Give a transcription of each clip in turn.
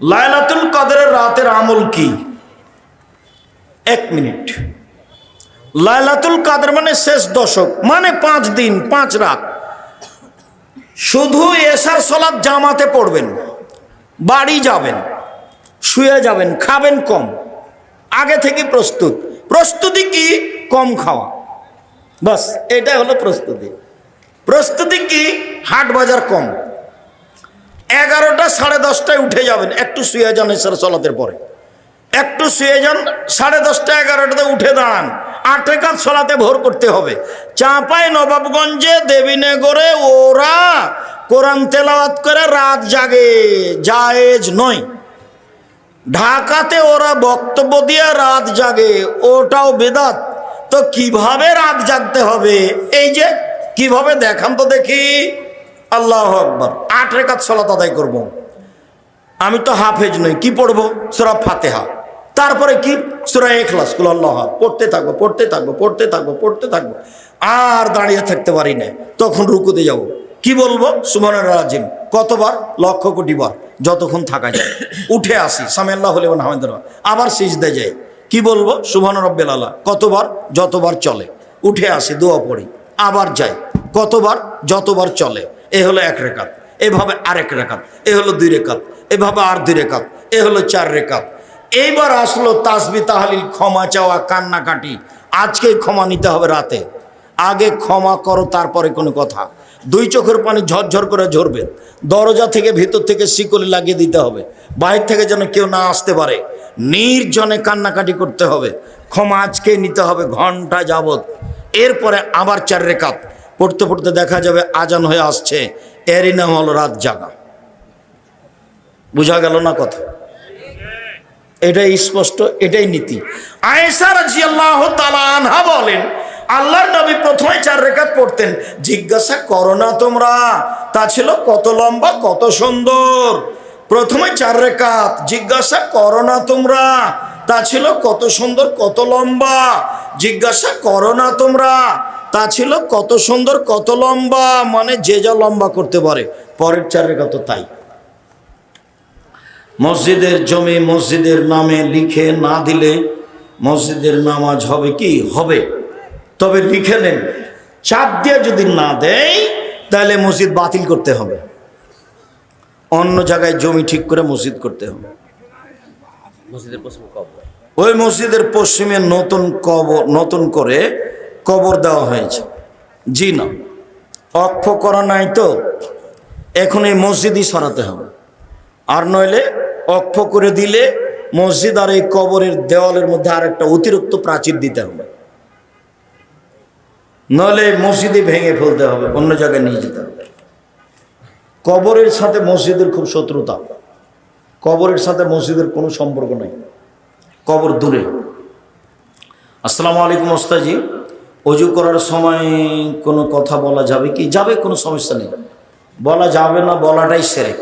লায়লাতুল কদরের রাতের আমল কি? এক মিনিট। লায়লাতুল কাদের মানে শেষ দশক মানে পাঁচ দিন, পাঁচ রাত। শুধু এসার সলাদ জামাতে পড়বেন, বাড়ি যাবেন, শুয়ে যাবেন, খাবেন কম। আগে থেকে প্রস্তুত। প্রস্তুতি কি? কম খাওয়া। বাস, এটাই হলো প্রস্তুতি। প্রস্তুতি কি? হাট বাজার কম। এগারোটা সাড়ে দশটায় উঠে যাবেন। একটু শুয়ে যান এসার সলাতের পরে। একটু শুয়ে যান, সাড়ে দশটা, এগারোটাতে উঠে দাঁড়ান। আটে কাজ সলাতে ভোর করতে হবে। চাঁপাই নবাবগঞ্জে দেবীনগরে ওরা কোরআন তেলাওয়াত করে রাত জাগে, জায়েজ নয়। ঢাকাতে ওরা বক্তব্য দিয়ে রাত জাগে, ওটাও বেদাত। তো কীভাবে রাত জাগতে হবে? এই যে, কীভাবে দেখান তো দেখি। আল্লাহ আকবর। আট রেখাত সলাত আদায় করব। আমি তো হাফেজ নই, কি পড়ব? সুরা ফাতেহা। তারপরে কি? সুরা এখলাস কুল আল্লাহ পড়তে থাকব পড়তে থাকব পড়তে থাকব পড়তে থাকব। আর দাঁড়িয়ে থাকতে পারি না তখন রুকুতে যাব। কি বলব? সুমনের রাজিম কতবার? লক্ষ কোটি বার। যতক্ষণ থাকা যায়। উঠে আসি। সামিয়াল্লাহ হলে আহমেদ আবার সিজদে যাই। কি বলব? সুবহান রব্বেল কতবার? যতবার চলে। উঠে আসি, দোয়া পড়ি। আবার যাই। কতবার? যতবার চলে। এ হলো এক রেখাত এভাবে আরেক রেখাত, এ হলো দুই রেখাত এভাবে আর দুই রেখাত, এ হলো চার রেখাত। এইবার আসলো তাসবি তাহালিল, ক্ষমা চাওয়া, কান্নাকাটি। আজকেই ক্ষমা নিতে হবে রাতে। আগে ক্ষমা করো, তারপরে কোনো কথা। দুই চোখের পানি ঝরঝর করে ঝরবে। দরজা থেকে ভিতর থেকে শিকলি লাগিয়ে দিতে হবে। বাইর থেকে যেন কেউ না আসতে পারে। নির্জনে কান্নাকাটি করতে হবে। ক্ষমা আজকে নিতে হবে ঘণ্টা যাবত এরপরে আবার চার রেখাত। পড়তে পড়তে দেখা যাবে, আজান হয়ে আসছে। এরই নাম হলো রাত জাগা। বোঝা গেল না কথা? এটাই স্পষ্ট, এটাই নীতি। তাআলা আনহা বলেন, আল্লাহর নবী প্রথমে চার রেখাত পড়তেন। জিজ্ঞাসা করো না তোমরা, তা ছিল কত লম্বা, কত সুন্দর। প্রথমে চার রেখাত, জিজ্ঞাসা করো না তোমরা, তা ছিল কত সুন্দর, কত লম্বা। জিজ্ঞাসা করো না তোমরা তা ছিল কত সুন্দর কত লম্বা মানে যে যা লম্বা করতে পারে। পরের চারের রেখা তো তাই। মসজিদের জমি মসজিদের নামে লিখে না দিলে মসজিদের নামাজ হবে কি? হবে। তবে লিখে নেন চাপ দিয়ে যদি না দেয় তাহলে মসজিদ বাতিল করতে হবে। অন্য জায়গায় জমি ঠিক করে মসজিদ করতে হবে। মসজিদের পশ্চিম কবর। ওই মসজিদের পশ্চিমে নতুন কবর নতুন করে কবর দেওয়া হয়েছে। জি না। অক্ষ করা নাই তো, এখন এই মসজিদই সরাতে হবে। আর নইলে অক্ষ করে দিলে মসজিদ আর এই কবরের দেওয়ালের মধ্যে আর একটা অতিরিক্ত প্রাচীর দিতে হবে। নইলে মসজিদই ভেঙে ফেলতে হবে, অন্য জায়গায় নিয়ে যেতে হবে। কবরের সাথে মসজিদের খুব শত্রুতা। কবরের সাথে মসজিদের কোনো সম্পর্ক নেই। কবর দূরে। আসসালামু আলাইকুম ওস্তাজি অজু করার সময় কোনো কথা বলা যাবে কি? যাবে, কোনো সমস্যা নেই। বলা যাবে না, বলাটাই সেরেক।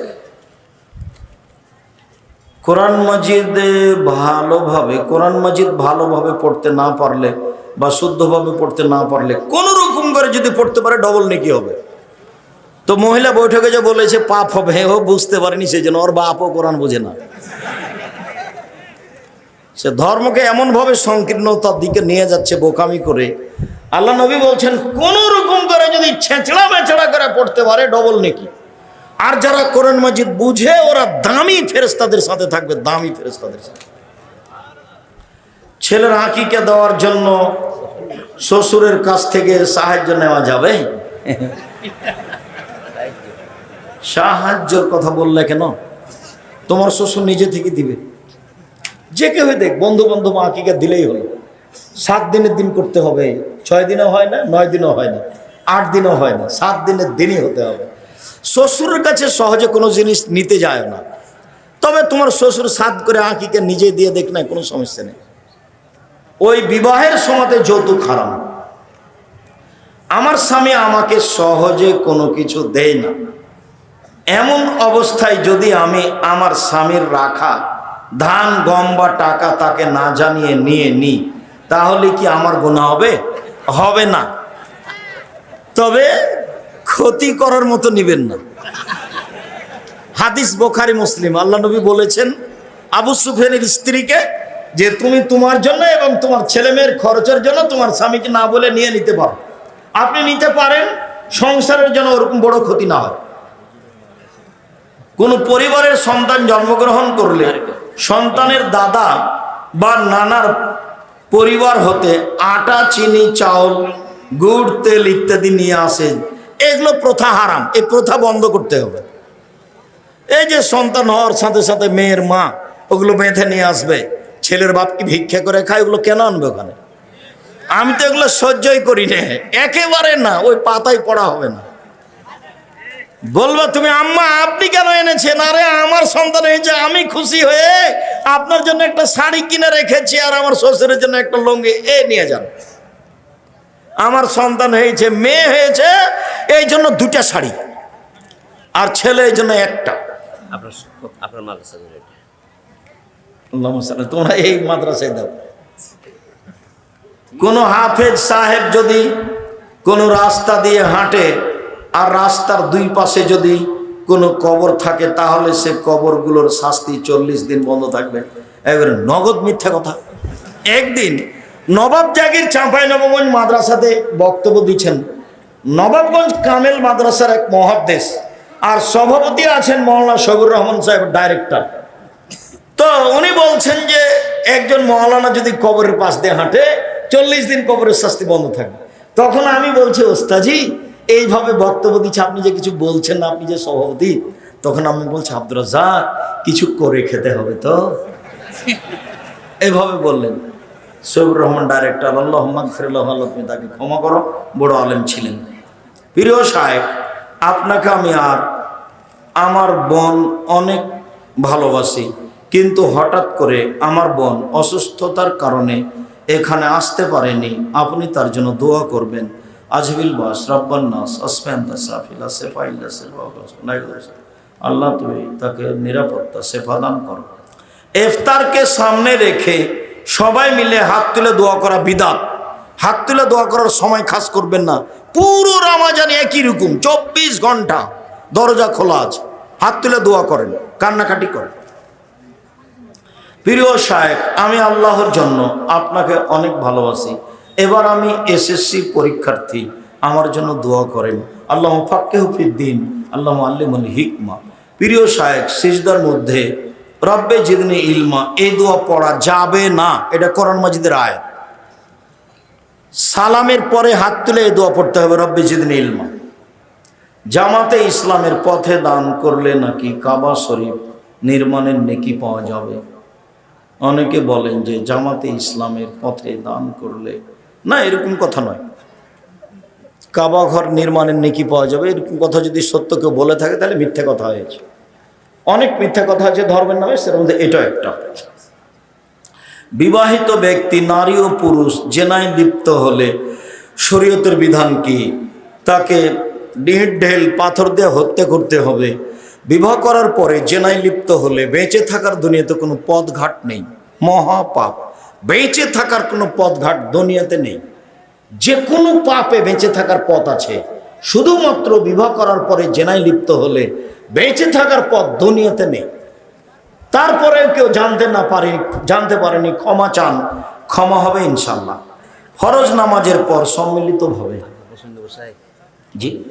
কোরআন মাজিদে ভালোভাবে, কোরআন মাজিদ ভালোভাবে পড়তে না পারলে বা শুদ্ধভাবে পড়তে না পারলে, কোনো রকম করে যদি পড়তে পারে ডবল নেকি হবে। তো মহিলা বৈঠকে যে বলেছে, পাপ হবে ও বুঝতে পারেনি সেই জন্য ওর বাপও কোরআন বোঝে না। সে ধর্মকে এমনভাবে সংকীর্ণতার দিকে নিয়ে যাচ্ছে বোকামি করে। আল্লাহ নবী বলছেন, কোন রকম করে যদি ছেঁচড়া মেচড়া করে পড়তে পারে ডবল নেকি। আর যারা কোরআন মাজিদ বুঝে, ওরা দামি ফেরেস্তাদের সাথে থাকবে, দামি ফেরেস্তাদের সাথে। ছেলের আঁকিকে দেওয়ার জন্য শ্বশুরের কাছ থেকে সাহায্য নেওয়া যাবে? সাহায্যর কথা বললে কেন? তোমার শ্বশুর নিজে থেকে দিবে। যে কেউ দেখ বন্ধু বান্ধব আঁকিকা দিলেই হলো। সাত দিনের দিন করতে হবে, ছয় দিনও হয় না, নয় দিনও হয় না, আট দিনও হয় না, সাত দিনের দিনই হতে হবে। শ্বশুরের কাছে সহজে কোনো জিনিস নিতে যায় না। তবে তোমার শ্বশুর সাত করে আঁকিকে নিজে দিয়ে দেখ না, কোনো সমস্যা নেই। ওই বিবাহের সময়তে যৌতুক হারাম। আমার স্বামী আমাকে সহজে কোনো কিছু দেয় না। এমন অবস্থায় যদি আমি আমার স্বামীর রাখা ধান, গম বা টাকা তাকে না জানিয়ে নিয়ে নিই তাহলে কি আমার গুণা হবে? হবে না। তবে ক্ষতি করার মতো নিবেন না। হাদিস বোখারি, মুসলিম। আল্লাহ নবী বলেছেন, আবু সুফিয়ানের স্ত্রীকে যে তুমি তোমার জন্য এবং তোমার ছেলে মেয়ের খরচের জন্য তোমার স্বামীকে না বলে নিয়ে নিতে পারো। আপনি নিতে পারেন, সংসারের জন্য ওরকম বড় ক্ষতি না হয়। কোন পরিবারের সন্তান জন্মগ্রহণ করলে সন্তানের দাদা বা নানার পরিবার হতে আটা, চিনি, চাউল, গুড়, তেল ইত্যাদি নিয়ে আসেন এগুলো প্রথা হারাম। এই প্রথা বন্ধ করতে হবে। এই যে সন্তান হওয়ার সাথে সাথে মেয়ের মা ওগুলো বেঁধে নিয়ে আসবে, ছেলের বাপ কি ভিক্ষা করে খায়, ওগুলো কেন আনবে ওখানে? আমি তো এগুলো সহ্যই করি না। একেবারে না, ওই পাতায় পড়া হবে না। বলব তুমি আম্মা আপনি কেন এনেছেন? আরে আমার সন্তান হয়েছে আমি খুশি হয়ে আপনার জন্য একটা শাড়ি কিনে রেখেছি আর আমার শ্বশুরের জন্য একটা লুঙ্গি। এ নিয়ে যান। আমার সন্তান হয়েছে মেয়ে হয়েছে এই জন্য দুটা শাড়ি আর ছেলে এই জন্য একটা। আপনার আপনার মাদ্রাসা তোমরা এই মাদ্রাসায় দাও। কোন হাফেজ সাহেব যদি কোনো রাস্তা দিয়ে হাঁটে আর রাস্তার দুই পাশে যদি কোনো কবর থাকে, তাহলে সে কবরগুলোর শাস্তি চল্লিশ দিন বন্ধ থাকবে। এবারে নগদ মিথ্যা কথা। একদিন নবাব জাগির চাঁপাই নবগঞ্জ মাদ্রাসাতে বক্তব্য দিচ্ছেন। নবাবগঞ্জ কামেল মাদ্রাসার এক মহাদেশ আর সভাপতি আছেন মৌলানা সবুর রহমান সাহেব, ডাইরেক্টর। তো উনি বলছেন যে, একজন মৌলানা যদি কবরের পাশ দিয়ে হাঁটে, চল্লিশ দিন কবরের শাস্তি বন্ধ থাকবে। তখন আমি বলছি ওস্তাজি এইভাবে বক্তব্য দিচ্ছে, আপনি যে কিছু বলছেন না, আপনি যে সভাপতি, তখন আমি বলছি, আব্দুর কিছু করে খেতে হবে তো? এভাবে বললেন। সৈবুর রহমান ডাইরেক্টর আল্লাহ তুমি তাকে ক্ষমা করো, বড় আলেম ছিলেন। প্রিয় সাহেব আপনাকে আমি আর আমার বোন অনেক ভালোবাসি, কিন্তু হঠাৎ করে আমার বোন অসুস্থতার কারণে এখানে আসতে পারেনি, আপনি তার জন্য দোয়া করবেন। আজবিল বাস রব্বান্নাস আসফান্তা সাফিলা সেফাইল্লা সেফা আল্লাহ তুমি তাকে নিরাপত্তা, সেফা করো। ইফতারকে সামনে রেখে সবাই মিলে হাত তুলে দোয়া করা বিদাত। হাত তুলে দোয়া করার সময় খাস করবেন না। পুরো রামাজান একই রকম, চব্বিশ ঘণ্টা দরজা খোলা আছে। হাত তুলে দোয়া করেন, কান্নাকাটি করেন। প্রিয় সাহেব আমি আল্লাহর জন্য আপনাকে অনেক ভালোবাসি। এবার আমি এসএসসি পরীক্ষার্থী, আমার জন্য দোয়া করেন। আল্লাহ ফাক্কে দিন, আল্লাহ আল্লিমুল হিকমা। প্রিয় সাহেব সিজদার মধ্যে রব্বে জিদনি ইলমা, এই দোয়া পড়া যাবে না, এটা কোরআন মাজিদের আয়াত। সালামের পরে হাত তুলে এই দোয়া পড়তে হবে রব্বে জিদনি ইলমা। জামাতে ইসলামের পথে দান করলে নাকি কাবা শরীফ নির্মাণের নেকি পাওয়া যাবে? অনেকে বলেন যে জামাতে ইসলামের পথে দান করলে না, এরকম কথা নয়। কাবা ঘর নির্মাণের নেকি পাওয়া যাবে, এরকম কথা যদি সত্য কেউ বলে থাকে, তাহলে মিথ্যা কথা হয়েছে। অনেক মিথ্যা কথা আছে ধর্মের নামে সের মধ্যে এটা একটা। বিবাহিত ব্যক্তি, নারী ও পুরুষ, জেনায় লিপ্ত হলে শরীয়তের বিধান কি? তাকে ডিট ঢেল পাথর দিয়ে হত্যা করতে হবে। বিবাহ করার পরে জেনায় লিপ্ত হলে বেঁচে থাকার দুনিয়াতে কোনো পথ ঘাট নেই। মহাপাপ। বেঁচে থাকার কোনো পথঘাট দুনিয়াতে নেই। যে কোনো পাপে বেঁচে থাকার পথ আছে। শুধুমাত্র বিবাহ করার পরে জেনায় লিপ্ত হলে বেঁচে থাকার পথ দুনিয়াতে নেই। তারপরে কেউ জানতে না পারে জানতে পারেনি ক্ষমা চান ক্ষমা হবে ইনশাল্লাহ ফরজ নামাজের পর সম্মিলিতভাবে। জি?